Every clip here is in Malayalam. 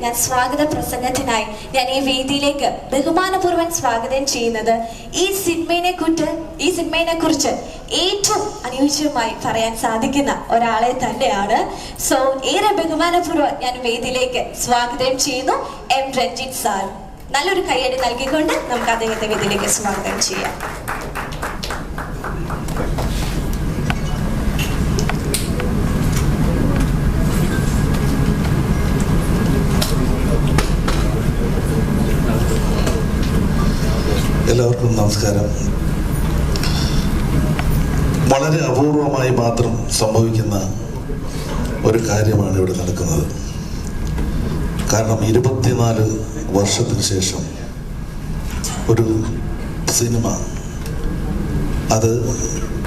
ഞാൻ സ്വാഗത പ്രസംഗത്തിനായി ഞാൻ ഈ വേദിയിലേക്ക് ബഹുമാനപൂർവം സ്വാഗതം ചെയ്യുന്നത് ഈ സിനിമയെ കുറിച്ച് ഈ സിനിമയെ കുറിച്ച് ഏറ്റവും അനുയോജ്യമായി പറയാൻ സാധിക്കുന്ന ഒരാളെ തന്നെയാണ്. സോ ഏറെ ബഹുമാനപൂർവം ഞാൻ വേദിയിലേക്ക് സ്വാഗതം ചെയ്യുന്നു എം രഞ്ജിത്ത് സാർ. നല്ലൊരു കൈയടി നൽകിക്കൊണ്ട് നമുക്ക് അദ്ദേഹത്തെ വേദിയിലേക്ക് സ്വാഗതം ചെയ്യാം. എല്ലാവർക്കും നമസ്കാരം. വളരെ അപൂർവമായി മാത്രം സംഭവിക്കുന്ന ഒരു കാര്യമാണ് ഇവിടെ നടക്കുന്നത്. കാരണം ഇരുപത്തിനാല് വർഷത്തിന് ശേഷം ഒരു സിനിമ അത്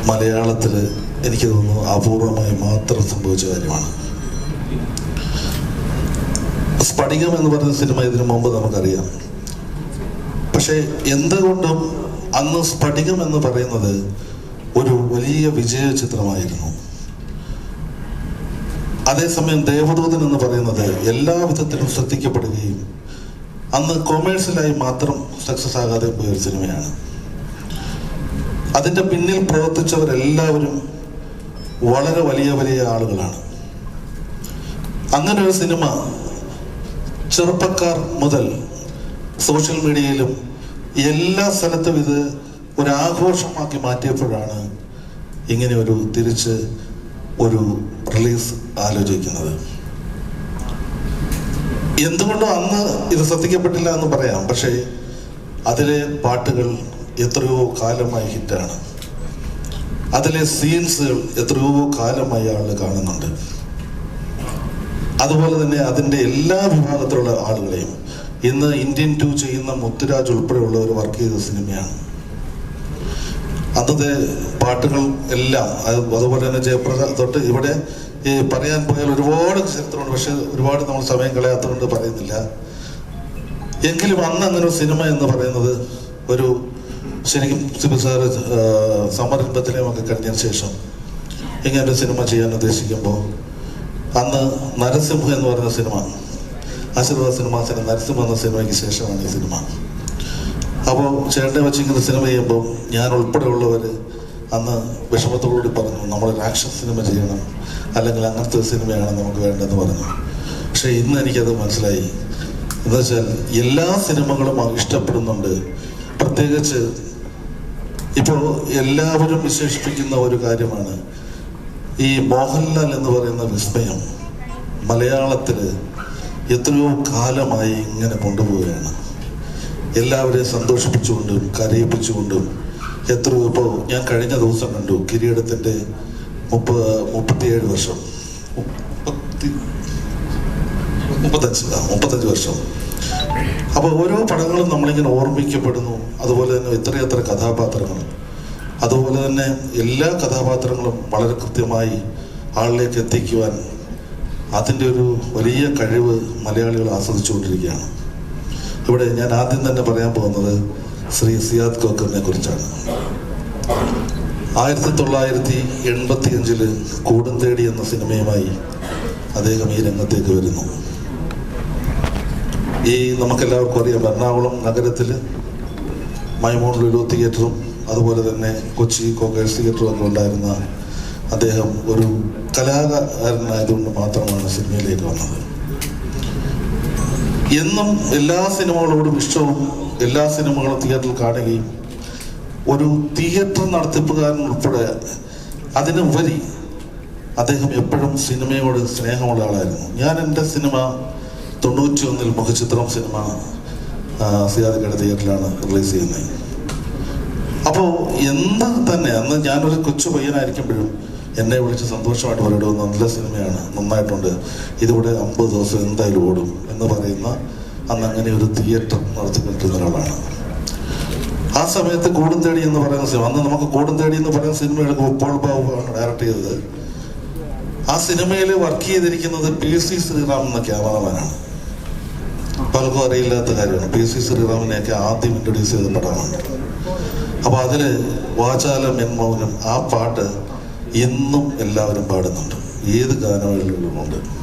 മലയാളത്തിൽ എനിക്ക് തോന്നുന്നു അപൂർവമായി മാത്രം സംഭവിച്ച കാര്യമാണ്. സ്ഫടികം എന്ന് പറയുന്ന സിനിമ ഇതിനു മുമ്പ് നമുക്കറിയാം. പക്ഷെ എന്തുകൊണ്ടും അന്ന് സ്ഫടികം എന്ന് പറയുന്നത് ഒരു വലിയ വിജയ ചിത്രമായിരുന്നു അതേസമയം ദേവദൂതൻ എന്ന് പറയുന്നത് എല്ലാ വിധത്തിലും ശ്രദ്ധിക്കപ്പെടുകയും അന്ന് കൊമേഴ്സ്യലായി മാത്രം സക്സസ് ആകാതെ പോയ ഒരു സിനിമയാണ്. അതിന്റെ പിന്നിൽ പ്രവർത്തിച്ചവരെല്ലാവരും വളരെ വലിയ വലിയ ആളുകളാണ്. അങ്ങനെ ഒരു സിനിമ ചെറുപ്പക്കാർ മുതൽ സോഷ്യൽ മീഡിയയിലും എല്ലാ സ്ഥലത്തും ഇത് ഒരാഘോഷമാക്കി മാറ്റിയപ്പോഴാണ് ഇങ്ങനെ ഒരു തിരിച്ച് ഒരു റിലീസ് ആലോചിക്കുന്നത്. എന്തുകൊണ്ടോ അന്ന് ഇത് ശ്രദ്ധിക്കപ്പെട്ടില്ല എന്ന് പറയാം. പക്ഷേ അതിലെ പാട്ടുകൾ എത്രയോ കാലമായി ഹിറ്റാണ്. അതിലെ സീൻസുകൾ എത്രയോ കാലമായി ആളുകൾ കാണുന്നുണ്ട്. അതുപോലെ തന്നെ അതിന്റെ എല്ലാ വിഭാഗത്തിലുള്ള ആളുകളെയും ഇന്ന് ഇന്ത്യൻ ടു ചെയ്യുന്ന മുത്തുരാജ് ഉൾപ്പെടെയുള്ളവർ വർക്ക് ചെയ്ത സിനിമയാണ്. അന്നത്തെ പാട്ടുകൾ എല്ലാം അതുപോലെ തന്നെ ജയപ്രകാശ് തൊട്ട് ഇവിടെ ഈ പറയാൻ പോയാൽ ഒരുപാട് ചരിത്രമുണ്ട് പക്ഷെ ഒരുപാട് നമ്മൾ സമയം കളയാത്തതുകൊണ്ട് പറയുന്നില്ല. എങ്കിലും അന്ന് അങ്ങനെ ഒരു സിനിമ എന്ന് പറയുന്നത് ഒരു ശരിക്കും സിബി സാറ് സമരംഭത്തിലെയൊക്കെ കഴിഞ്ഞതിന് ശേഷം ഇങ്ങനൊരു സിനിമ ചെയ്യാൻ ഉദ്ദേശിക്കുമ്പോൾ അന്ന് നരസിംഹ എന്ന് പറയുന്ന സിനിമ ആശീർവാദ സിനിമ നരസിംഹ എന്ന സിനിമയ്ക്ക് ശേഷമാണ് ഈ സിനിമ. അപ്പോൾ ചേട്ടനെ വച്ചിരിക്കുന്ന സിനിമ ചെയ്യുമ്പോൾ ഞാൻ ഉൾപ്പെടെയുള്ളവർ അന്ന് വിഷമത്തോടുകൂടി പറഞ്ഞു നമ്മൾ ആക്ഷൻ സിനിമ ചെയ്യണം അല്ലെങ്കിൽ അങ്ങനത്തെ ഒരു സിനിമയാണ് നമുക്ക് വേണ്ടതെന്ന് പറഞ്ഞു. പക്ഷേ ഇന്ന് എനിക്കത് മനസ്സിലായി. എന്ന് വെച്ചാൽ എല്ലാ സിനിമകളും ഇഷ്ടപ്പെടുന്നുണ്ട്. പ്രത്യേകിച്ച് ഇപ്പോൾ എല്ലാവരും വിശേഷിപ്പിക്കുന്ന ഒരു കാര്യമാണ് ഈ മോഹൻലാൽ എന്ന് പറയുന്ന വിസ്മയം. മലയാളത്തിൽ എത്രയോ കാലമായി ഇങ്ങനെ കൊണ്ടുപോവുകയാണ്. എല്ലാവരെയും സന്തോഷിപ്പിച്ചുകൊണ്ടും കരയിപ്പിച്ചുകൊണ്ടും എത്രയോ ഇപ്പോൾ ഞാൻ കഴിഞ്ഞ ദിവസം കണ്ടു കിരീടത്തിന്റെ മുപ്പ മുപ്പത്തിയേഴ് വർഷം. മുപ്പത്തി മുപ്പത്തഞ്ച് മുപ്പത്തഞ്ച് വർഷം. അപ്പോൾ ഓരോ പടങ്ങളും നമ്മളിങ്ങനെ ഓർമ്മിക്കപ്പെടുന്നു. അതുപോലെ തന്നെ എത്രയെത്ര കഥാപാത്രങ്ങൾ. അതുപോലെ തന്നെ എല്ലാ കഥാപാത്രങ്ങളും വളരെ കൃത്യമായി ആളിലേക്ക് എത്തിക്കുവാൻ അതിന്റെ ഒരു വലിയ കഴിവ് മലയാളികൾ ആസ്വദിച്ചുകൊണ്ടിരിക്കുകയാണ്. ഇവിടെ ഞാൻ ആദ്യം തന്നെ പറയാൻ പോകുന്നത് ശ്രീ സിയാദ് കോക്കറിനെ കുറിച്ചാണ്. ആയിരത്തി തൊള്ളായിരത്തി എൺപത്തി അഞ്ചിൽ കൂടും തേടി എന്ന സിനിമയുമായി അദ്ദേഹം ഈ രംഗത്തേക്ക് വരുന്നു. ഈ നമുക്കെല്ലാവർക്കും അറിയാം എറണാകുളം നഗരത്തിൽ മൈമോൺ തിയേറ്ററും അതുപോലെ തന്നെ കൊച്ചി കോക്കേഴ്സ് തിയേറ്ററും ഒക്കെ ഉണ്ടായിരുന്ന അദ്ദേഹം ഒരു കലാകാരനായതുകൊണ്ട് മാത്രമാണ് സിനിമയിലേക്ക് വന്നത്. എന്നും എല്ലാ സിനിമകളോടും ഇഷ്ടവും എല്ലാ സിനിമകളും തിയേറ്ററിൽ കാണുകയും ഒരു തിയേറ്റർ നടത്തിപ്പുകാരൻ ഉൾപ്പെടെ അതിനുപരി അദ്ദേഹം എപ്പോഴും സിനിമയോട് സ്നേഹമുള്ള ആളായിരുന്നു. ഞാൻ എന്റെ സിനിമ തൊണ്ണൂറ്റി ഒന്നിൽ മുഖചിത്രം സിനിമ സിയാദിക്കയുടെ തിയേറ്ററിലാണ് റിലീസ് ചെയ്യുന്നത്. അപ്പോൾ എന്ത് തന്നെ അന്ന് ഞാനൊരു കൊച്ചു പയ്യനായിരിക്കുമ്പോഴും എന്നെ വിളിച്ച് സന്തോഷമായിട്ട് പറയടോ നല്ല സിനിമയാണ് നന്നായിട്ടുണ്ട്. ഇതിവിടെ അമ്പത് ദിവസം എന്തായാലും ഓടും എന്ന് പറയുന്ന അന്ന് അങ്ങനെ ഒരു തിയേറ്റർ നടത്തിക്കൊണ്ടിരുന്ന ഒരാളാണ്. ആ സമയത്ത് കൂടും തേടി എന്ന് പറയുന്ന സിനിമ അന്ന് നമുക്ക് കൂടും തേടി എന്ന് പറയുന്ന സിനിമ ഗോപാൽ ബാബു ആണ് ഡയറക്ട് ചെയ്തത്. ആ സിനിമയിൽ വർക്ക് ചെയ്തിരിക്കുന്നത് പി സി ശ്രീറാം എന്ന ക്യാമറമാനാണ് പലർക്കും അറിയില്ലാത്ത കാര്യമാണ്. പി സി ശ്രീറാമിനെയൊക്കെ ആദ്യം ഇൻട്രൊഡ്യൂസ് ചെയ്ത പടമാണ്. അപ്പൊ അതിൽ വാചാലം എൻ മൗനം ആ പാട്ട് ഇന്നും എല്ലാവരും പാടുന്നുണ്ട്. ഏത് ഗാനങ്ങളിലുമുണ്ട്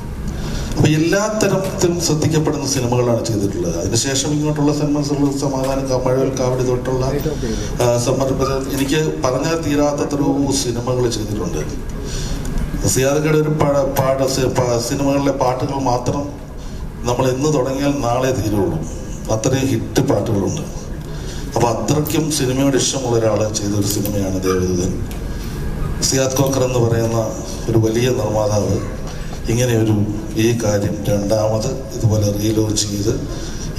അപ്പൊ എല്ലാ തരത്തിലും ശ്രദ്ധിക്കപ്പെടുന്ന സിനിമകളാണ് ചെയ്തിട്ടുള്ളത്. അതിനുശേഷം ഇങ്ങോട്ടുള്ള സിനിമകൾ സമാധാനം ക- മഴവിൽ കാവടി തൊട്ടുള്ള എനിക്ക് പറഞ്ഞാൽ തീരാത്തത്ര സിനിമകൾ ചെയ്തിട്ടുണ്ട്. സിയാദക്കയുടെ ഒരു പാട സിനിമകളിലെ പാട്ടുകൾ മാത്രം നമ്മൾ എന്ന് തുടങ്ങിയാൽ നാളെ തീരുള്ളൂ. അത്രയും ഹിറ്റ് പാട്ടുകളുണ്ട്. അപ്പൊ അത്രയ്ക്കും സിനിമയോട് ഇഷ്ടമുള്ള ഒരാൾ ചെയ്ത ഒരു സിനിമയാണ് ദേവദൂതൻ. സിയാദ് കോക്കർ എന്ന് പറയുന്ന ഒരു വലിയ നിർമ്മാതാവ് ഇങ്ങനെ ഒരു ഈ കാര്യം രണ്ടാമത് ഇതുപോലെ റീലോഞ്ച് ചെയ്ത്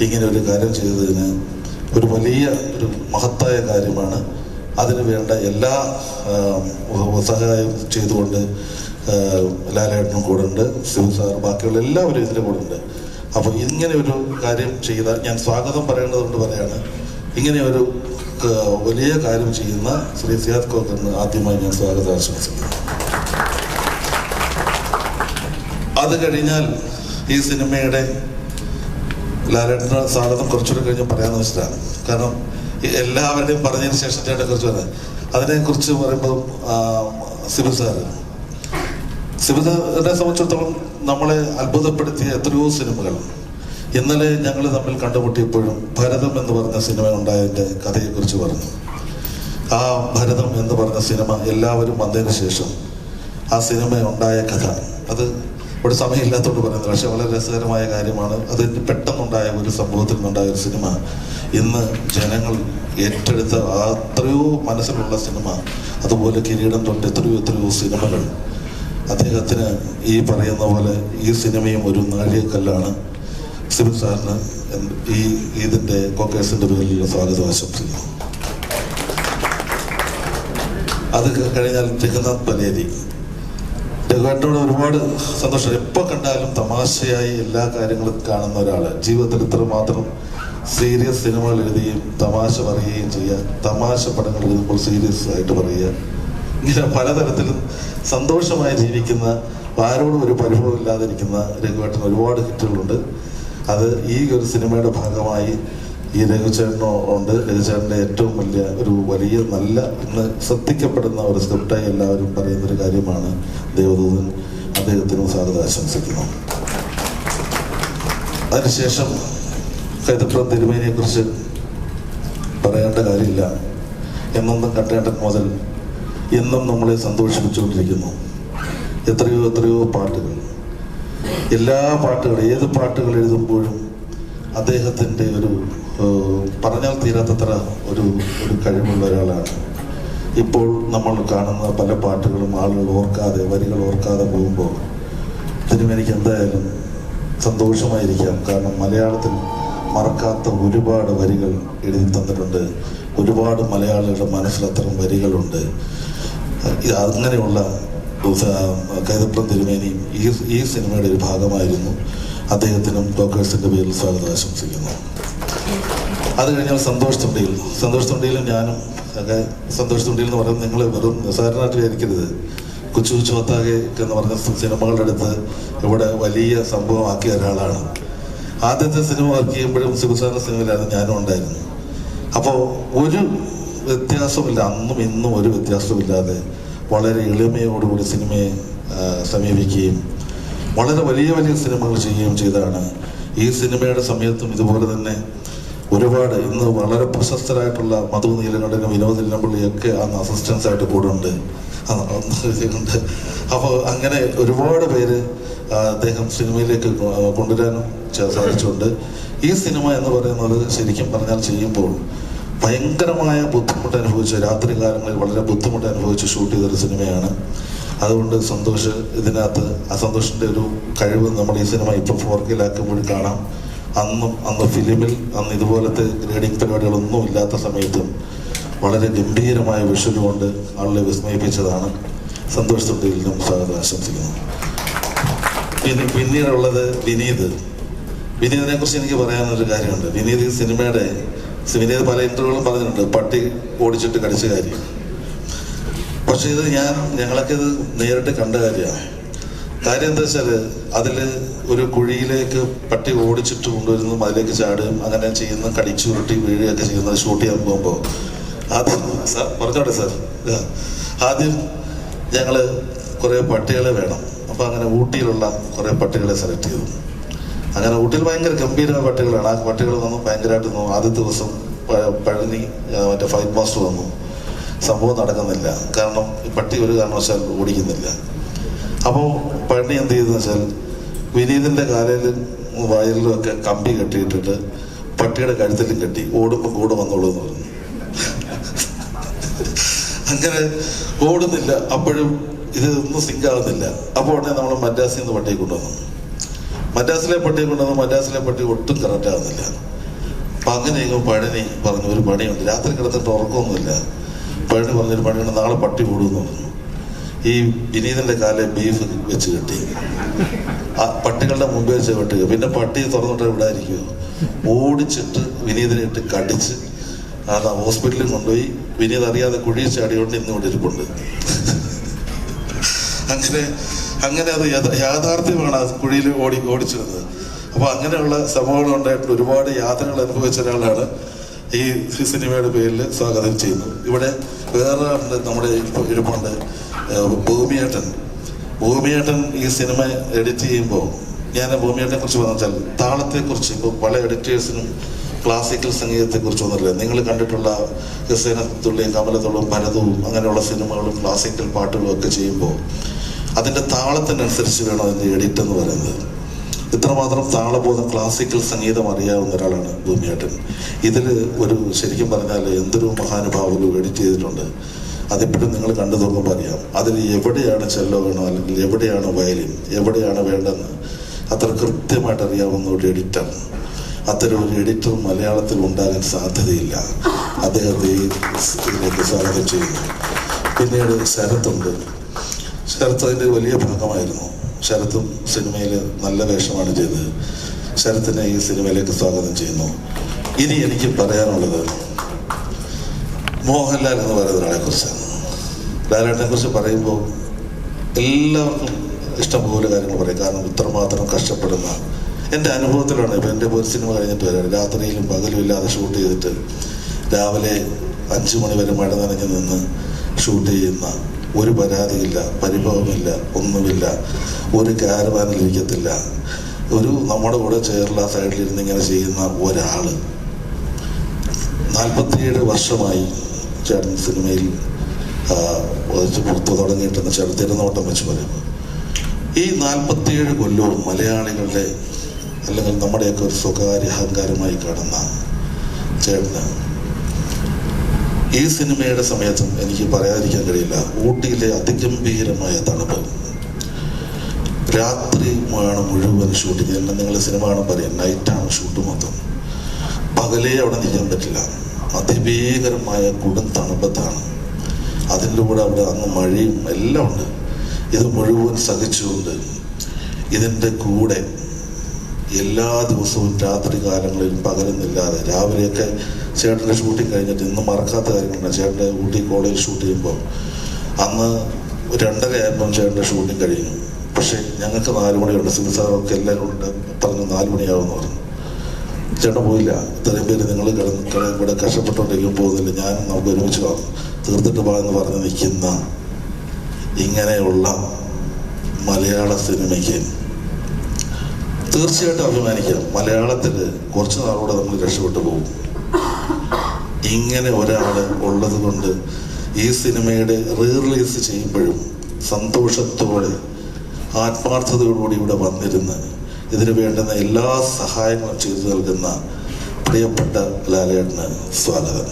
ഇങ്ങനെ ഒരു കാര്യം ചെയ്തതിന് ഒരു വലിയ ഒരു മഹത്തായ കാര്യമാണ്. അതിന് വേണ്ട എല്ലാ സഹായം ചെയ്തുകൊണ്ട് ലാലേട്ടനും കൂടെ ഉണ്ട് ശിവ സാർ ബാക്കിയുള്ള എല്ലാവരും ഇതിന്റെ കൂടെ ഉണ്ട്. അപ്പോൾ ഇങ്ങനെ ഒരു കാര്യം ചെയ്താൽ ഞാൻ സ്വാഗതം പറയേണ്ടതുകൊണ്ട് പറയാണ്. ഇങ്ങനെ ഒരു വലിയ കാര്യം ചെയ്യുന്ന ശ്രീ സിയാദ് കോക്കറിന് ആദ്യമായി ഞാൻ സ്വാഗതം ആശംസിക്കുന്നു. അത് കഴിഞ്ഞാൽ ഈ സിനിമയുടെ ലാലേട്ടന് സ്വാഗതം കുറച്ചുകൂടെ കഴിഞ്ഞ് പറയാമെന്ന് വെച്ചിട്ടാണ്. കാരണം എല്ലാവരുടെയും പറഞ്ഞതിന് ശേഷം ചേട്ടനെ കുറിച്ച് പറയാം. അതിനെക്കുറിച്ച് പറയുമ്പോൾ ആ, സിബു സാറ് സിബു സാറിനെ സംബന്ധിച്ചിടത്തോളം നമ്മളെ അത്ഭുതപ്പെടുത്തിയ എത്രയോ സിനിമകൾ. ഇന്നലെ ഞങ്ങൾ തമ്മിൽ കണ്ടുമുട്ടിയപ്പോഴും ഭരതം എന്ന് പറഞ്ഞ സിനിമ ഉണ്ടായതിന്റെ കഥയെക്കുറിച്ച് പറഞ്ഞു. ആ ഭരതം എന്ന് പറഞ്ഞ സിനിമ എല്ലാവരും വന്നതിന് ശേഷം ആ സിനിമ ഉണ്ടായ കഥ. അത് ഇവിടെ സമയമില്ലാത്തതുകൊണ്ട് പറയുന്നത് പക്ഷെ വളരെ രസകരമായ കാര്യമാണ്. അത് പെട്ടെന്നുണ്ടായ ഒരു സംഭവത്തിൽ നിന്നുണ്ടായ ഒരു സിനിമ. ഇന്ന് ജനങ്ങൾ ഏറ്റെടുത്ത അത്രയോ മനസ്സിലുള്ള സിനിമ. അതുപോലെ കിരീടം തൊട്ട് എത്രയോ എത്രയോ സിനിമകൾ. അദ്ദേഹത്തിന് ഈ പറയുന്ന പോലെ ഈ സിനിമയും ഒരു നാഴികക്കല്ലാണ്. സിബിൽ സാറിന് ഈ ഇതിന്റെ കോക്കേഴ്സിന്റെ പേരിലുള്ള സ്വാഗതം ആശംസിക്കുന്നു. അത് കഴിഞ്ഞാൽ ജഗന്നാഥ് പനേരി. ജഗന്നാഥിനോട് ഒരുപാട് സന്തോഷം. എപ്പോൾ കണ്ടാലും തമാശയായി എല്ലാ കാര്യങ്ങളും കാണുന്ന ഒരാൾ. ജീവിതത്തിൽ ഇത്ര മാത്രം സീരിയസ് സിനിമകൾ എഴുതുകയും തമാശ പറയുകയും ചെയ്യുക തമാശ പടങ്ങൾ എഴുതുമ്പോൾ സീരിയസ് ആയിട്ട് പറയുക. ഇങ്ങനെ പലതരത്തിലും സന്തോഷമായി ജീവിക്കുന്ന ആരോടും ഒരു പരിഭവം ഇല്ലാതിരിക്കുന്ന രഘുവേട്ടൻ ഒരുപാട് ഹിറ്റുകളുണ്ട്. അത് ഈ ഒരു സിനിമയുടെ ഭാഗമായി ഈ രഘുചേട്ടനോ ഉണ്ട്. രഘുചേട്ടന്റെ ഏറ്റവും വലിയ ഒരു വലിയ നല്ല ഇന്ന് ശ്രദ്ധിക്കപ്പെടുന്ന ഒരു സ്ക്രിപ്റ്റായി എല്ലാവരും പറയുന്ന ഒരു കാര്യമാണ് ദേവദൂതൻ അദ്ദേഹത്തിനും സ്വാഗതം ആശംസിക്കുന്നു. അതിനുശേഷം കൈതപ്പുറം തിരുമേനിയെ കുറിച്ച് പറയേണ്ട കാര്യമില്ല. എന്നെന്നും കട്ടേട്ടൻ മുതൽ എന്നും നമ്മളെ സന്തോഷിപ്പിച്ചുകൊണ്ടിരിക്കുന്നു. എത്രയോ എത്രയോ പാട്ടുകൾ എല്ലാ പാട്ടുകളും ഏത് പാട്ടുകൾ എഴുതുമ്പോഴും അദ്ദേഹത്തിന്റെ ഒരു പറഞ്ഞാൽ തീരാത്തത്ര ഒരു ഒരു കഴിവുള്ള ഒരാളാണ്. ഇപ്പോൾ നമ്മൾ കാണുന്ന പല പാട്ടുകളും ആളുകൾ ഓർക്കാതെ വരികൾ ഓർക്കാതെ പോകുമ്പോൾ ഇതിനും എനിക്ക് എന്തായാലും സന്തോഷമായിരിക്കാം. കാരണം മലയാളത്തിൽ മറക്കാത്ത ഒരുപാട് വരികൾ എഴുതി തന്നിട്ടുണ്ട്. ഒരുപാട് മലയാളികളുടെ മനസ്സിൽ അത്തരം വരികളുണ്ട്. അങ്ങനെയുള്ള കൈതപ്രം തിരുമേനിയും ഈ ഈ സിനിമയുടെ ഒരു ഭാഗമായിരുന്നു. അദ്ദേഹത്തിനും ഡോക്ടേഴ്സിന്റെ പേരിൽ സ്വാഗതം ആശംസിക്കുന്നു. അത് കഴിഞ്ഞാൽ സന്തോഷ് തുണ്ടിയിൽ. സന്തോഷ് തുണ്ടിയിലും ഞാനും ഒക്കെ സന്തോഷ് തുണ്ടിയിൽ എന്ന് പറയുന്നത് നിങ്ങൾ വെറും നിസ്സാരനായിട്ട് വിചാരിക്കരുത് കൊച്ചു കൊച്ചു ഒത്താകെ എന്ന് പറഞ്ഞ സിനിമകളുടെ അടുത്ത് ഇവിടെ വലിയ സംഭവമാക്കിയ ഒരാളാണ്. ആദ്യത്തെ സിനിമ വർക്ക് ചെയ്യുമ്പോഴും ശിവസാറിന്റെ സിനിമയിലായിരുന്നു ഞാനും ഉണ്ടായിരുന്നു. അപ്പോൾ ഒരു വ്യത്യാസമില്ല അന്നും ഇന്നും ഒരു വ്യത്യാസമില്ലാതെ വളരെ എളിമയോടുകൂടി സിനിമയെ സമീപിക്കുകയും വളരെ വലിയ വലിയ സിനിമകൾ ചെയ്യുകയും ചെയ്തതാണ്. ഈ സിനിമയുടെ സമയത്തും ഇതുപോലെ തന്നെ ഒരുപാട് ഇന്ന് വളരെ പ്രശസ്തരായിട്ടുള്ള മധു നീലകണ്ഠനും വിനോദ് ഇല്ലമ്പള്ളിയൊക്കെ അന്ന് അസിസ്റ്റൻസ് ആയിട്ട് കൂടെ ഉണ്ട് അപ്പോൾ അങ്ങനെ ഒരുപാട് പേര് അദ്ദേഹം സിനിമയിലേക്ക് കൊണ്ടുവരാനും സാധിച്ചുകൊണ്ട് ഈ സിനിമ എന്ന് പറയുന്നത് ശരിക്കും പറഞ്ഞാൽ ചെയ്യുമ്പോൾ ഭയങ്കരമായ ബുദ്ധിമുട്ട് അനുഭവിച്ച രാത്രി കാലങ്ങളിൽ വളരെ ബുദ്ധിമുട്ട് അനുഭവിച്ച് ഷൂട്ട് ചെയ്തൊരു സിനിമയാണ്. അതുകൊണ്ട് സന്തോഷ് ഇതിനകത്ത് ആ സന്തോഷിന്റെ ഒരു കഴിവ് നമ്മൾ ഈ സിനിമ ഇപ്പം ഫോർ കെയിലാക്കുമ്പോൾ കാണാം. അന്നും അന്ന് ഫിലിമിൽ അന്ന് ഇതുപോലത്തെ ഗ്രേഡിംഗ് പരിപാടികളൊന്നും ഇല്ലാത്ത സമയത്തും വളരെ ഗംഭീരമായ വിഷ്വൽ കൊണ്ട് ആളുകളെ വിസ്മയിപ്പിച്ചതാണ്. സന്തോഷ് തൊട്ടിയിലും സ്വാഗതം ആശംസിക്കുന്നു. പിന്നെ പിന്നീടുള്ളത് വിനീത്. വിനീതിനെ കുറിച്ച് എനിക്ക് പറയാനൊരു കാര്യമുണ്ട്. വിനീത് ഈ സിനിമയുടെ വിനീത് പല ഇന്റർവ്യൂകളും പറഞ്ഞിട്ടുണ്ട്. പട്ടി ഓടിച്ചിട്ട് കടിച്ച കാര്യം. പക്ഷേ ഇത് ഞാൻ ഞങ്ങളൊക്കെ ഇത് നേരിട്ട് കണ്ട കാര്യമാണ്. കാര്യം എന്താ വെച്ചാൽ അതിൽ ഒരു കുഴിയിലേക്ക് പട്ടി ഓടിച്ചിട്ട് കൊണ്ടുവരുന്നതും അതിലേക്ക് ചാടുകയും അങ്ങനെ ചെയ്യുന്ന കടിച്ചു ഉരുട്ടി വീഴുകയൊക്കെ ചെയ്യുന്നത് ഷൂട്ട് ചെയ്യാൻ പോകുമ്പോൾ ആദ്യം സാർ പറഞ്ഞോട്ടെ സാർ. ആദ്യം ഞങ്ങൾ കുറേ പട്ടികളെ വേണം. അപ്പോൾ അങ്ങനെ ഊട്ടിയിലുള്ള കുറേ പട്ടികളെ സെലക്ട് ചെയ്തു. അങ്ങനെ ഊട്ടിൽ ഭയങ്കര ഗംഭീരമായ പട്ടികളാണ്. ആ പട്ടികൾ വന്നു ഭയങ്കരമായിട്ട് വന്നു. ആദ്യ ദിവസം പഴനി മറ്റേ ഫൈറ്റ് മാസ്റ്റർ വന്നു. സംഭവം നടക്കുന്നില്ല. കാരണം പട്ടി ഒരു കാരണവശാൽ ഓടിക്കുന്നില്ല. അപ്പോൾ പഴനി എന്ത് ചെയ്തെന്ന് വെച്ചാൽ വിനീതിന്റെ കാലയിലും വയലിലും ഒക്കെ കമ്പി കെട്ടിയിട്ടിട്ട് പട്ടിയുടെ കഴുത്തിലും കെട്ടി ഓടുമ്പോൾ കൂടെ വന്നോളൂ എന്ന് പറഞ്ഞു. അങ്ങനെ ഓടുന്നില്ല. അപ്പോഴും ഇത് ഒന്നും അപ്പോൾ ഉടനെ നമ്മൾ മദ്രാസിൽ നിന്ന് പട്ടിയെ കൊണ്ടുവന്നു. മദ്രാസിലെ പട്ടിയെ കൊണ്ടുവന്ന മദ്രാസിലെ പട്ടി ഒട്ടും കറക്റ്റ് ആകുന്നില്ല അപ്പൊ അങ്ങനെ പഴനി പറഞ്ഞു ഒരു പണിയുണ്ട്. രാത്രി കിടത്തിട്ട് ഉറക്കമൊന്നുമില്ല. പഴനി പറഞ്ഞൊരു പണിയുണ്ട് നാളെ പട്ടി കൂടുമെന്ന് പറഞ്ഞു. ഈ വിനീതന്റെ കാലെ ബീഫ് വെച്ച് കെട്ടി. ആ പട്ടികളുടെ മുമ്പേ വെച്ച് കെട്ടുക പിന്നെ പട്ടി തുറന്നിട്ട് ഇവിടെ വിടാതിരിക്കുമോ ഓടിച്ചിട്ട് വിനീതനെ ഇട്ട് കടിച്ച് അത് ഹോസ്പിറ്റലിൽ കൊണ്ടുപോയി. വിനീത് അറിയാതെ കുഴിയിൽ ചാടിയോണ്ട് ഇന്ന് ഇവിടെ ഇരിപ്പുണ്ട്. അങ്ങനെ അങ്ങനെ അത് യഥ- യാഥാർത്ഥ്യമാണ് ആ കുഴിയിൽ ഓടി ഓടിച്ചിരുന്നത് അപ്പൊ അങ്ങനെയുള്ള സംഭവങ്ങൾ ഉണ്ടായിട്ട് ഒരുപാട് യാതനകൾ അനുഭവിച്ച ഒരാളാണ് ഈ സിനിമയുടെ പേരിൽ സ്വാഗതം ചെയ്യുന്നു. ഇവിടെ വേറെ നമ്മുടെ ഇരുപ്പുണ്ട് ഭൂമിയേട്ടൻ. ഭൂമിയേട്ടൻ ഈ സിനിമ എഡിറ്റ് ചെയ്യുമ്പോൾ ഞാൻ ഭൂമിയേട്ടനെ കുറിച്ച് പറഞ്ഞാൽ താളത്തെക്കുറിച്ച് ഇപ്പോൾ പല എഡിറ്റേഴ്സിനും ക്ലാസിക്കൽ സംഗീതത്തെക്കുറിച്ച് ഒന്നുമില്ല. നിങ്ങൾ കണ്ടിട്ടുള്ള ഹസേനത്തുള്ളിയും കമലത്തുള്ളും ഭരതവും അങ്ങനെയുള്ള സിനിമകളും ക്ലാസിക്കൽ പാട്ടുകളും ഒക്കെ ചെയ്യുമ്പോൾ അതിന്റെ താളത്തിനനുസരിച്ച് വേണം അതിന്റെ എഡിറ്റ് എന്ന് പറയുന്നത്. ഇത്രമാത്രം താളബോധം ക്ലാസിക്കൽ സംഗീതം അറിയാവുന്ന ഒരാളാണ് ഭൂമിയേട്ടൻ. ഇതിൽ ഒരു ശരിക്കും പറഞ്ഞാൽ എന്തൊരു മഹാനുഭാവം എഡിറ്റ് ചെയ്തിട്ടുണ്ട്. അതിപ്പോഴും നിങ്ങൾ കണ്ടു നോക്കുമ്പോൾ അറിയാം. അതിൽ എവിടെയാണ് ചെല്ലോ വേണോ അല്ലെങ്കിൽ എവിടെയാണ് വയലിൻ എവിടെയാണ് വേണ്ടെന്ന് അത്ര കൃത്യമായിട്ട് അറിയാവുന്ന ഒരു എഡിറ്റർ അത്തരം ഒരു എഡിറ്റർ മലയാളത്തിൽ ഉണ്ടാകാൻ സാധ്യതയില്ല. അദ്ദേഹത്തെ സ്വാഗതം ചെയ്യുന്നു. പിന്നീട് ശരത്തുണ്ട്. ശരത്ത് അതിന്റെ വലിയ ഭാഗമായിരുന്നു. ശരത്തും സിനിമയിൽ നല്ല വേഷമാണ് ചെയ്തത്. ശരത്തിനെ ഈ സിനിമയിലേക്ക് സ്വാഗതം ചെയ്യുന്നു. ഇനി എനിക്ക് പറയാനുള്ളത് മോഹൻലാൽ എന്ന് പറയുന്ന ഒരാളെ കുറിച്ചാണ്. ലാലേട്ടനെ കുറിച്ച് പറയുമ്പോൾ എല്ലാവർക്കും ഇഷ്ടംപോലെ കാര്യങ്ങൾ പറയും. കാരണം ഇത്രമാത്രം കഷ്ടപ്പെടുന്ന എന്റെ അനുഭവത്തിലാണ്. ഇപ്പം എന്റെ ഒരു സിനിമ കഴിഞ്ഞിട്ട് വരാം. രാത്രിയിലും പകലും ഇല്ലാതെ ഷൂട്ട് ചെയ്തിട്ട് രാവിലെ അഞ്ചു മണി വരെ മഴ നനഞ്ഞ് നിന്ന് ഷൂട്ട് ചെയ്യുന്ന ഒരു പരാതിയില്ല പരിഭവമില്ല ഒന്നുമില്ല ഒരു ക്യാരവാനിൽ ഇരിക്കത്തില്ല ഒരു നമ്മുടെ കൂടെ ചേർല സൈഡിലിരുന്ന് ഇങ്ങനെ ചെയ്യുന്ന ഒരാൾ നാൽപ്പത്തിയേഴ് വർഷമായി ചേട്ടൻ സിനിമയിൽ പുറത്തു തുടങ്ങിയിട്ടെന്ന് ചേട്ടൻ തിരുനോട്ടം വെച്ച് പറയും ഈ നാൽപ്പത്തിയേഴ് കൊല്ലവും മലയാളികളുടെ അല്ലെങ്കിൽ നമ്മുടെയൊക്കെ ഒരു സ്വകാര്യ അഹങ്കാരമായി കാണുന്ന ചേട്ടന് ഈ സിനിമയുടെ സമയത്തും എനിക്ക് പറയാതിരിക്കാൻ കഴിയില്ല. ഊട്ടിയിലെ അതിഗംഭീരമായ തണുപ്പ്. രാത്രി ആണ് മുഴുവൻ ഷൂട്ടിങ് എന്നെ നിങ്ങൾ സിനിമ കാണുമ്പോൾ പറയാം നൈറ്റാണ് ഷൂട്ട് മൊത്തം പകലേ അവിടെ നിൽക്കാൻ പറ്റില്ല. അതിഭീകരമായ കൊടും തണുപ്പത്താണ്. അതിന്റെ കൂടെ അവിടെ അന്ന് മഴയും എല്ലാം ഉണ്ട്. ഇത് മുഴുവൻ സഹിച്ചുകൊണ്ട് ഇതിന്റെ കൂടെ എല്ലാ ദിവസവും രാത്രി കാലങ്ങളിലും പകരുന്നില്ലാതെ രാവിലെയൊക്കെ ചേട്ടന്റെ ഷൂട്ടിംഗ് കഴിഞ്ഞിട്ട് ഇന്ന് മറക്കാത്ത കാര്യങ്ങളുണ്ട്. ചേട്ടന്റെ ഊട്ടി കോളേജ് ഷൂട്ട് ചെയ്യുമ്പോൾ അന്ന് രണ്ടര ആയപ്പം ചേട്ടന്റെ ഷൂട്ടിംഗ് കഴിഞ്ഞു. പക്ഷേ ഞങ്ങൾക്ക് നാല് മണിയുണ്ട്. സിവിൽ സാറൊക്കെ എല്ലാവരും ഉണ്ട്. പറഞ്ഞു നാല് മണിയാവുമെന്ന് പറഞ്ഞു. ചേട്ടൻ പോയില്ല. ഇത്രയും പേര് നിങ്ങൾ കിടന്ന് കിട- ഇവിടെ കഷ്ടപ്പെട്ടുണ്ടെങ്കിലും പോകുന്നില്ല. ഞാൻ നമുക്ക് ഒരുമിച്ച് കാണും തീർത്തിട്ട് പോകാൻ പറഞ്ഞ് നിൽക്കുന്ന ഇങ്ങനെയുള്ള മലയാള സിനിമയ്ക്ക് തീർച്ചയായിട്ടും അഭിമാനിക്കാം. മലയാളത്തിൽ കുറച്ച് നാളോടെ നമ്മൾ രക്ഷപ്പെട്ടു പോകും. ഇങ്ങനെ ഒരാൾ ഉള്ളത് കൊണ്ട് ഈ സിനിമയുടെ റീ റിലീസ് ചെയ്യുമ്പോഴും സന്തോഷത്തോടെ ആത്മാർത്ഥതയോടുകൂടി ഇവിടെ വന്നിരുന്ന് ഇതിനു വേണ്ടുന്ന എല്ലാ സഹായങ്ങളും ചെയ്തു നൽകുന്ന പ്രിയപ്പെട്ട ലാലേട്ടന് സ്വാഗതം.